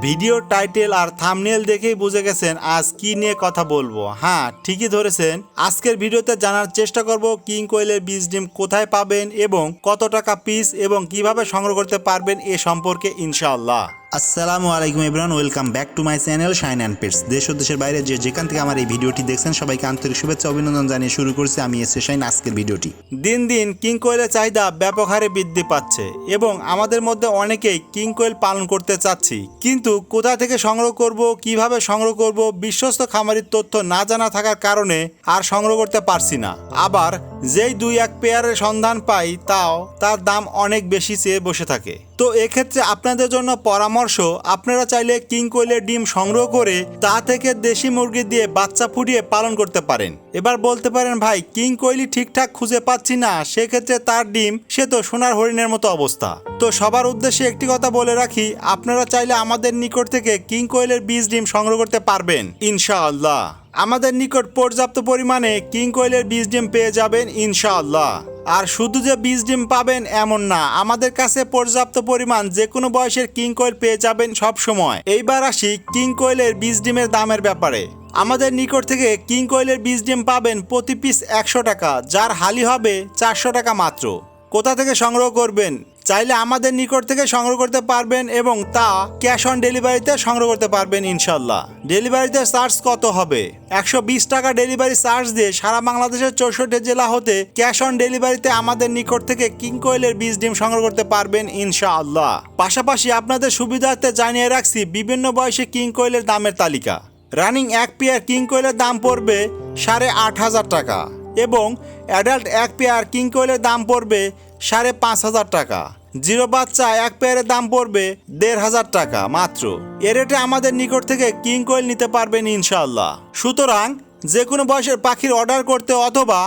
Video title আর thumbnail দেখেই বুঝে গেছেন আজ কি নিয়ে কথা বলব। হ্যাঁ ঠিকই ধরেছেন। আজকের ভিডিওতে জানার চেষ্টা করব কিং কোয়েলের বীজ ডিম কোথায় পাবেন এবং কত টাকা পিস এবং কীভাবে সংগ্রহ করতে পারবেন এ সম্পর্কে ইনশাআল্লাহ। আসসালামু আলাইকুম ইবরান welcome back to my channel shine and pets. দেশ ও দেশের বাইরে যে যেখান থেকে আমার এই ভিডিওটি দেখছেন, সবাইকে আন্তরিক শুভেচ্ছা, অভিনন্দন জানিয়ে শুরু করছি আমি এসে শাইন আজকের ভিডিওটি। দিন দিন কিং কোয়েলের চাহিদা ব্যাপক হারে বৃদ্ধি পাচ্ছে এবং আমাদের মধ্যে অনেকেই কিং কোয়েল পালন করতে চাচ্ছি। কিন্তু কোথা থেকে সংগ্রহ করব, কীভাবে সংগ্রহ করব, বিশ্বস্ত খামারির তথ্য না জানা থাকার কারণে আর সংগ্রহ করতে পারছি না। আবার যেই দুই এক পেয়ারের সন্ধান পাই, তাও তার দাম অনেক বেশি চেয়ে বসে থাকে। তো এক্ষেত্রে আপনাদের জন্য পরামর্শ, আপনারা চাইলে কিং কোয়েলের ডিম সংগ্রহ করে তা থেকে দেশি মুরগি দিয়ে বাচ্চা ফুটিয়ে পালন করতে পারেন। এবার বলতে পারেন, ভাই, কিং কোয়েলই ঠিকঠাক খুঁজে পাচ্ছি না, সেক্ষেত্রে তার ডিম সে তো সোনার হরিণের মতো অবস্থা। তো সবার উদ্দেশ্যে একটি কথা বলে রাখি, আপনারা চাইলে আমাদের নিকট থেকে কিং কোয়েলের বীজ ডিম সংগ্রহ করতে পারবেন, ইনশাআল্লাহ। আমাদের নিকট পর্যাপ্ত পরিমাণে কিং কোয়েলের বীজ ডিম পেয়ে যাবেন, ইনশাআল্লাহ। আর শুধু যে বীজ ডিম পাবেন এমন না, আমাদের কাছে পর্যাপ্ত পরিমাণ যে কোনো বয়সের কিং কোয়েল পেয়ে যাবেন সব সময়। এইবার আসি কিং কোয়েলের বীজ ডিমের দামের ব্যাপারে। আমাদের নিকট থেকে কিং কোয়েলের বীজ ডিম পাবেন প্রতি পিস একশো টাকা, যার হালি হবে চারশো টাকা মাত্র। কোথা থেকে সংগ্রহ করবেন? চাইলে আমাদের নিকট থেকে সংগ্রহ করতে পারবেন এবং তা ক্যাশ অন ডেলিভারিতে সংগ্রহ করতে পারবেন ইনশাল্লাহ ডেলিভারিতে চার্জ কত হবে? একশো বিশ টাকা ডেলিভারি চার্জ দিয়ে সারা বাংলাদেশের চৌষট্টি জেলা হতে ক্যাশ অন ডেলিভারিতে আমাদের নিকট থেকে কিং কোয়েলের বীজ ডিম সংগ্রহ করতে পারবেন ইনশাআল্লাহ। পাশাপাশি আপনাদের সুবিধার্থে জানিয়ে রাখছি বিভিন্ন বয়সে কিং কোয়েলের দামের তালিকা। রানিং এক পেয়ার কিং কোয়েলের দাম পড়বে সাড়ে আট হাজার টাকা এবং অ্যাডাল্ট এক পেয়ার কিং কোয়েলের দাম পড়বে সাড়ে পাঁচ হাজার টাকা। জিরো বাচ্চা, এক পেয়ারের দাম পড়বে দেড় হাজার টাকা মাত্র। এ রেটে আমাদের নিকট থেকে কিং কোয়েল নিতে পারবেন ইনশাল্লাহ সুতরাং যে কোনো বয়সের পাখির অর্ডার করতে অথবা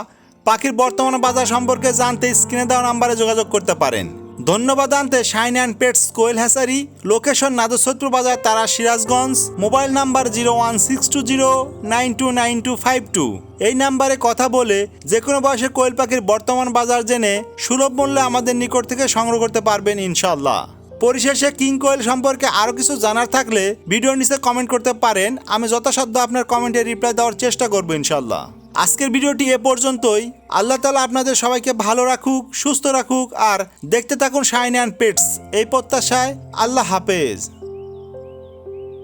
পাখির বর্তমান বাজার সম্পর্কে জানতে স্ক্রিনে দেওয়া নাম্বারে যোগাযোগ করতে পারেন। ধন্যবাদ আনতে শাইন অ্যান্ড পেটস কোয়েল হ্যাসারি, লোকেশন নাদসত্র বাজার তারা Sirajganj, mobile number zero one six two zero nine two nine two five two. এই নাম্বারে কথা বলে যে কোনো বয়সে কোয়েল পাখির বর্তমান বাজার জেনে সুলভ মূল্যে আমাদের নিকট থেকে সংগ্রহ করতে পারবেন ইনশাল্লাহ পরিশেষে কিং কোয়েল সম্পর্কে আরও কিছু জানার থাকলে ভিডিওর নিচে কমেন্ট করতে পারেন। আমি যথাসাধ্য আপনার কমেন্টে রিপ্লাই দেওয়ার চেষ্টা করব ইনশাল্লাহ আজকের ভিডিওটি এ পর্যন্তই। আল্লাহ তালা আপনাদের সবাইকে ভালো রাখুক, সুস্থ রাখুক, আর দেখতে থাকুন শাইন অ্যান্ড পেটস। এই প্রত্যাশায় আল্লাহ হাফেজ।